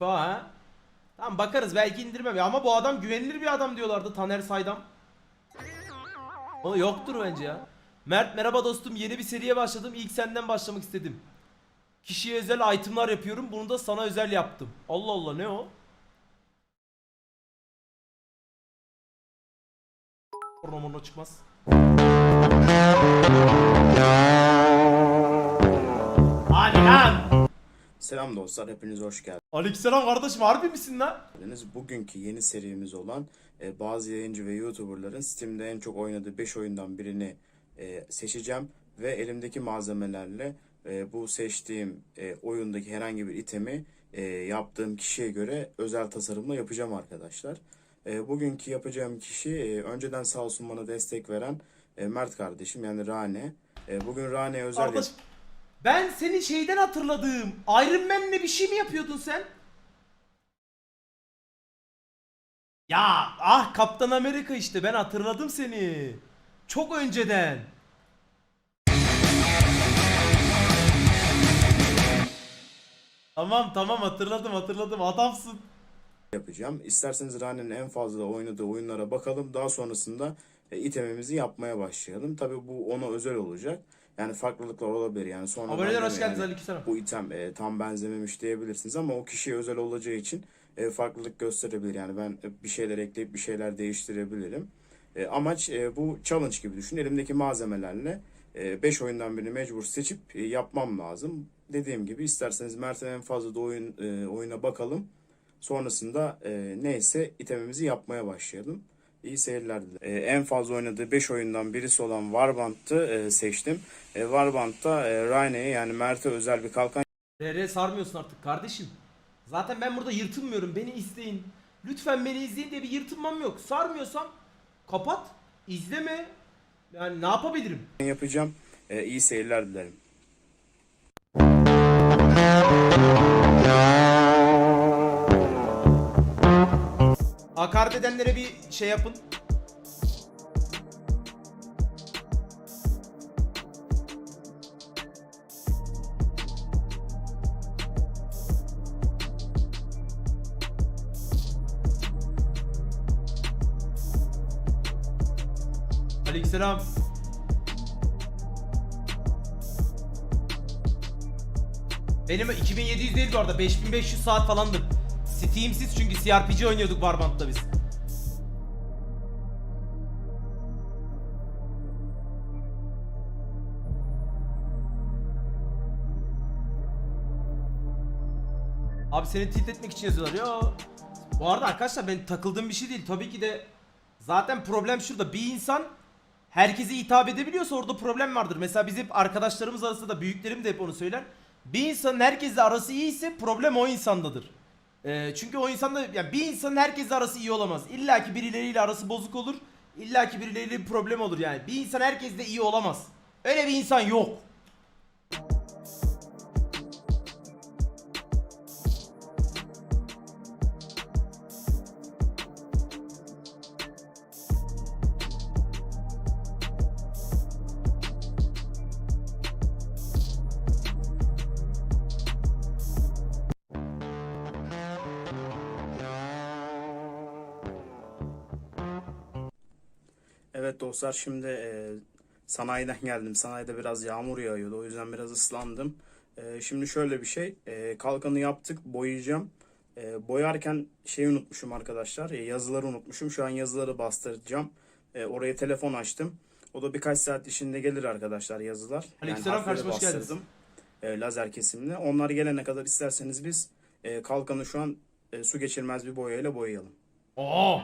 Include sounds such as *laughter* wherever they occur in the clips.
Ha. Tamam bakarız belki indirmem ama bu adam güvenilir bir adam diyorlardı Taner Saydam. O yoktur bence ya. Mert merhaba dostum yeni bir seriye başladım ilk senden başlamak istedim. Kişiye özel itemlar yapıyorum bunu da sana özel yaptım. Allah Allah ne o? Porno çıkmaz. Selam dostlar, hepiniz hoş Aleykümselam kardeşim harbi misin lan? geldiniz. Bugünkü yeni serimiz olan e, bazı yayıncı ve YouTuber'ların Steam'de en çok oynadığı 5 oyundan birini e, seçeceğim ve elimdeki malzemelerle e, bu seçtiğim e, oyundaki herhangi bir itemi e, yaptığım kişiye göre özel tasarımla yapacağım arkadaşlar. E, bugünkü yapacağım kişi e, önceden sağ olsun bana destek veren e, Mert kardeşim yani Rane. E, bugün Rane'ye özel Kardeş ben seni şeyden hatırladım. Iron Man'le bir şey mi yapıyordun sen? Ya ah Kaptan Amerika işte ben hatırladım seni. Çok önceden. Tamam tamam hatırladım hatırladım adamsın. yapacağım. İsterseniz Rane'nin en fazla oynadığı oyunlara bakalım. Daha sonrasında e, itemimizi yapmaya başlayalım. Tabii bu ona özel olacak. Yani farklılıklar olabilir. Yani sonra Aboneler hoş geldiniz aleykümselam. bu item e, tam benzememiş diyebilirsiniz ama o kişiye özel olacağı için e, farklılık gösterebilir. Yani ben e, bir şeyler ekleyip bir şeyler değiştirebilirim. E, amaç e, bu challenge gibi düşün. Elimdeki malzemelerle 5 oyundan birini mecbur seçip e, yapmam lazım. Dediğim gibi isterseniz Mert'in en fazla da oyun e, oyuna bakalım. Sonrasında e, neyse itemimizi yapmaya başlayalım. İyi seyirler dilerim. E, en fazla oynadığı 5 oyundan birisi olan Warband'ı e, seçtim. E, Warband'da e, Raine'ye yani Mert'e özel bir kalkan RR sarmıyorsun artık kardeşim. Zaten ben burada yırtılmıyorum. Beni izleyin. Lütfen beni izleyin diye bir yırtınmam yok. Sarmıyorsam kapat. izleme. Yani ne yapabilirim? yapacağım. E, iyi seyirler dilerim. Hakaret edenlere bir şey yapın. Aleykümselam. Benim 2700 değil bu arada 5500 saat falandır. Steam'siz çünkü CRPG oynuyorduk Warband'da biz. Abi seni tilt etmek için yazıyorlar. Yo. Bu arada arkadaşlar ben takıldığım bir şey değil. Tabii ki de zaten problem şurada. Bir insan herkese hitap edebiliyorsa orada problem vardır. Mesela biz hep arkadaşlarımız arasında da büyüklerim de hep onu söyler. Bir insanın herkesle arası iyiyse problem o insandadır. Ee, çünkü o insanda yani bir insanın herkesle arası iyi olamaz. İlla ki birileriyle arası bozuk olur. İlla ki birileriyle bir problem olur yani. Bir insan herkesle iyi olamaz. Öyle bir insan yok. Dostlar şimdi e, sanayiden geldim. Sanayide biraz yağmur yağıyordu. O yüzden biraz ıslandım. E, şimdi şöyle bir şey. E, kalkanı yaptık. Boyayacağım. E, boyarken şeyi unutmuşum arkadaşlar. E, yazıları unutmuşum. Şu an yazıları bastıracağım. E, oraya telefon açtım. O da birkaç saat içinde gelir arkadaşlar yazılar. Aleykümselam, harfleri kardeşim, hoş geldiniz. E, lazer kesimli. Onlar gelene kadar isterseniz biz e, kalkanı şu an e, su geçirmez bir boyayla boyayalım. Oo.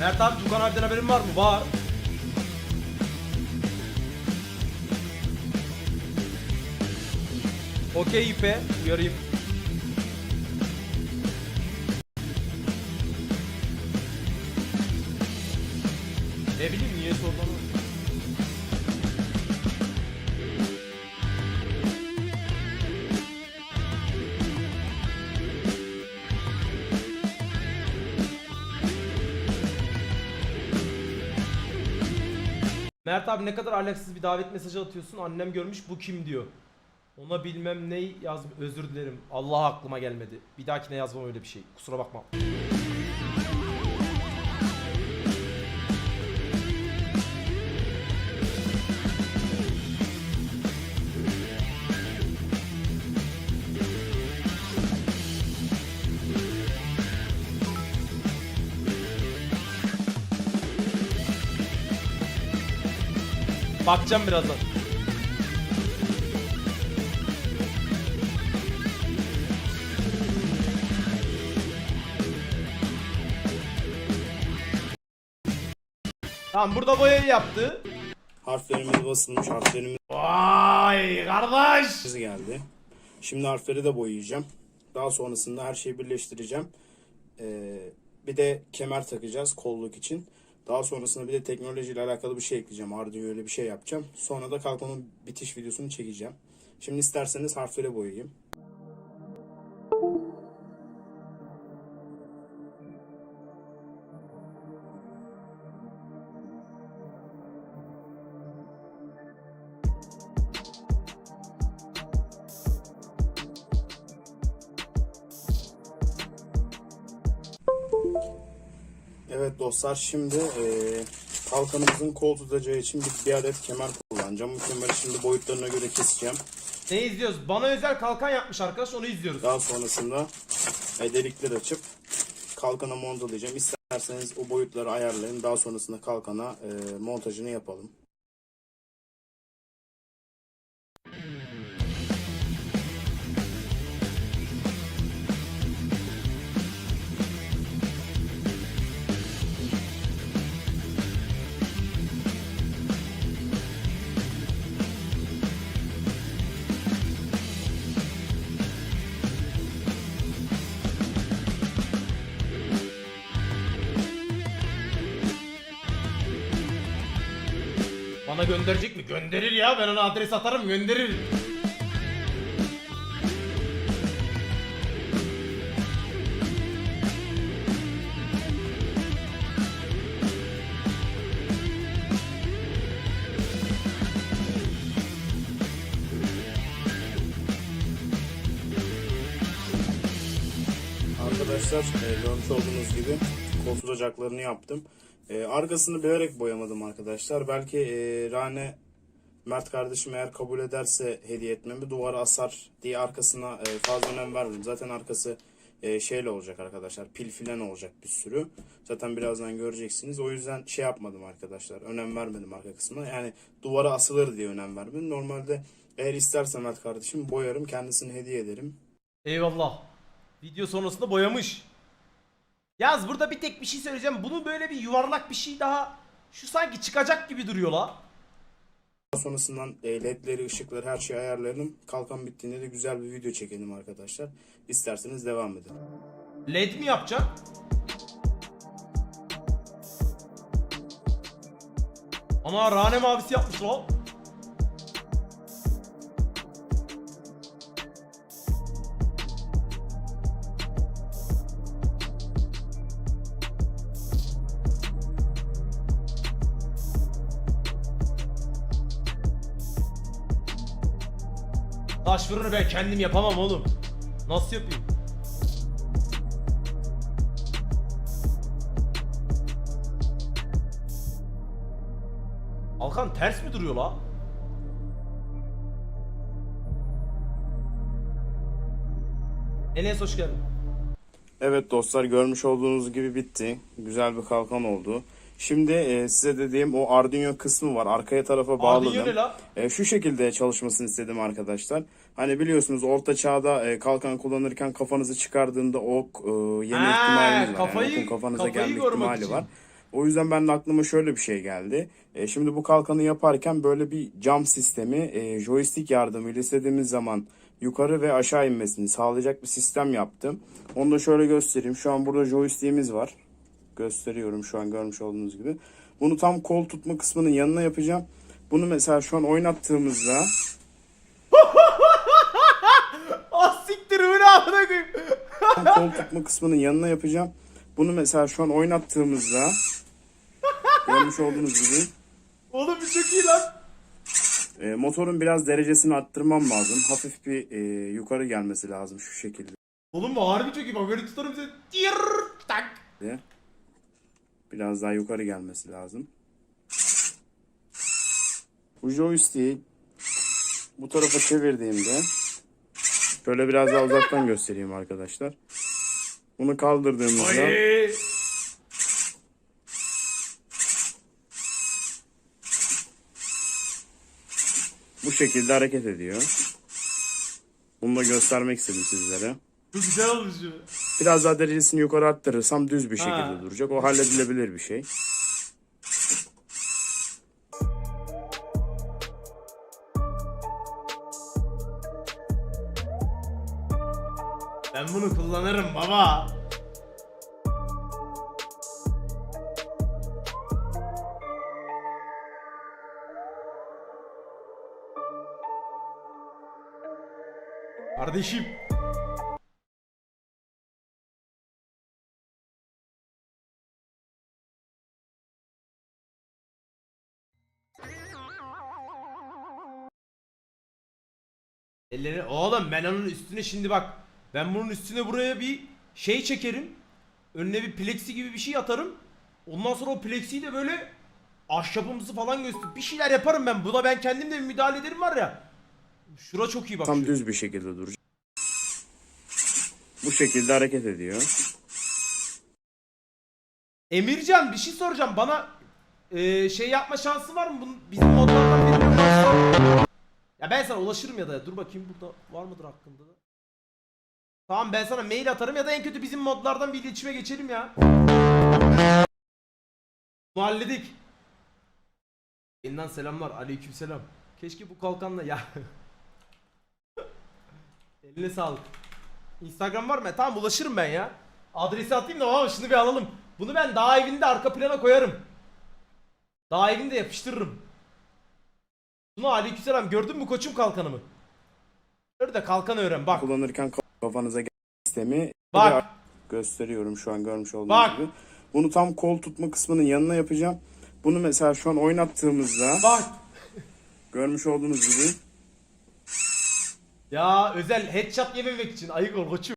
Mert abi Tukan abiden haberin var mı? Var. Okey ipe. Uyarayım. Ne bileyim niye sordun ama. Mert abi ne kadar alaksız bir davet mesajı atıyorsun. Annem görmüş bu kim diyor. Ona bilmem ne yaz özür dilerim. Allah aklıma gelmedi. Bir dahakine yazmam öyle bir şey. Kusura bakma. Bakacağım birazdan. Tamam burada boyayı yaptı. Harflerimiz basılmış, harflerimiz Vay kardeş. geldi. Şimdi harfleri de boyayacağım. Daha sonrasında her şeyi birleştireceğim. Ee, bir de kemer takacağız kolluk için. Daha sonrasında bir de teknolojiyle alakalı bir şey ekleyeceğim. Arduino öyle bir şey yapacağım. Sonra da kalkonun bitiş videosunu çekeceğim. Şimdi isterseniz harfleri boyayayım. Evet dostlar şimdi eee kalkanımızın kol tutacağı için bir, bir adet kemer kullanacağım. Bu kemeri şimdi boyutlarına göre keseceğim. Ne izliyoruz? Bana özel kalkan yapmış arkadaş onu izliyoruz. Daha sonrasında e, delikleri açıp kalkana montalayacağım. İsterseniz o boyutları ayarlayın. Daha sonrasında kalkana e, montajını yapalım. Bana gönderecek mi? Gönderir ya. Ben ona adres atarım gönderir. Arkadaşlar e, görmüş olduğunuz gibi kol tutacaklarını yaptım. E, arkasını bilerek boyamadım arkadaşlar. Belki e, Rane Mert kardeşim eğer kabul ederse hediye etmemi duvara asar diye arkasına e, fazla önem vermedim. Zaten arkası e, şeyle olacak arkadaşlar. Pil filan olacak bir sürü. Zaten birazdan göreceksiniz. O yüzden şey yapmadım arkadaşlar. Önem vermedim arka kısmına. Yani duvara asılır diye önem vermedim. Normalde eğer isterse Mert kardeşim boyarım. Kendisine hediye ederim. Eyvallah. Video sonrasında boyamış. Yaz burada bir tek bir şey söyleyeceğim. Bunu böyle bir yuvarlak bir şey daha şu sanki çıkacak gibi duruyor la. Sonrasından e, ledleri, ışıkları her şeyi ayarlayalım. Kalkan bittiğinde de güzel bir video çekelim arkadaşlar. İsterseniz devam edin. LED mi yapacak? Ana rane mavisi yapmış lan. Fırını ben kendim yapamam oğlum. Nasıl yapayım? Alkan ters mi duruyor la? Enes hoş geldin. Evet dostlar görmüş olduğunuz gibi bitti. Güzel bir kalkan oldu. Şimdi e, size dediğim o Arduino kısmı var. Arkaya tarafa bağladım. E, şu şekilde çalışmasını istedim arkadaşlar. Hani biliyorsunuz orta çağda e, kalkan kullanırken kafanızı çıkardığında ok e, yeme Ha, ihtimaliniz var. kafayı- yani okun kafanıza kafayı gelme ihtimali için. var. O yüzden ben de aklıma şöyle bir şey geldi. E, şimdi bu kalkanı yaparken böyle bir cam sistemi e, joystick yardımıyla istediğimiz zaman yukarı ve aşağı inmesini sağlayacak bir sistem yaptım. Onu da şöyle göstereyim. Şu an burada joystick'imiz var. Gösteriyorum şu an görmüş olduğunuz gibi. Bunu tam kol tutma kısmının yanına yapacağım. Bunu mesela şu an oynattığımızda *laughs* Ah siktir öyle amına koyayım. kol tutma kısmının yanına yapacağım. Bunu mesela şu an oynattığımızda görmüş olduğunuz gibi Oğlum bir çok iyi lan. E, motorun biraz derecesini arttırmam lazım. Hafif bir e, yukarı gelmesi lazım şu şekilde. Oğlum bu harbi çok iyi bak böyle tutarım seni. Tir tak. Biraz daha yukarı gelmesi lazım. Bu joystick'i bu tarafa çevirdiğimde şöyle biraz daha uzaktan göstereyim arkadaşlar. Bunu kaldırdığımızda Oy. bu şekilde hareket ediyor. Bunu da göstermek istedim sizlere. Çok güzel olmuş. Biraz daha derecesini yukarı arttırırsam düz bir şekilde Ha. duracak. O halledilebilir bir şey. Ben bunu kullanırım baba. Kardeşim. Elleri oğlum ben onun üstüne şimdi bak ben bunun üstüne buraya bir şey çekerim. Önüne bir plexi gibi bir şey atarım. Ondan sonra o plexiyi de böyle ahşabımızı falan göster. Bir şeyler yaparım ben. Buna ben kendim de bir müdahale ederim var ya. Şura çok iyi bak. Tam şu. düz bir şekilde duracak. Bu şekilde hareket ediyor. Emircan bir şey soracağım. Bana eee, şey yapma şansı var mı? Bunun, bizim ulaşsam. Ya ben sana ulaşırım ya da dur bakayım burada var mıdır hakkında da. Tamam ben sana mail atarım ya da en kötü bizim modlardan bir iletişime geçelim ya. Bunu halledik. Yeniden selamlar. Aleyküm selam. Keşke bu kalkanla ya. *laughs* Eline sağlık. Instagram var mı? Tamam ulaşırım ben ya. Adresi atayım da ama şunu bir alalım. Bunu ben dağ evinde arka plana koyarım. Dağ evinde yapıştırırım. Bunu aleykümselam gördün mü koçum kalkanımı? De kalkan öğren bak. Kullanırken kafanıza gelen sistemi Bak. gösteriyorum şu an görmüş olduğunuz Bak. gibi. Bunu tam kol tutma kısmının yanına yapacağım. Bunu mesela şu an oynattığımızda Bak. görmüş olduğunuz gibi Ya özel headshot yememek için ayık ol koçum.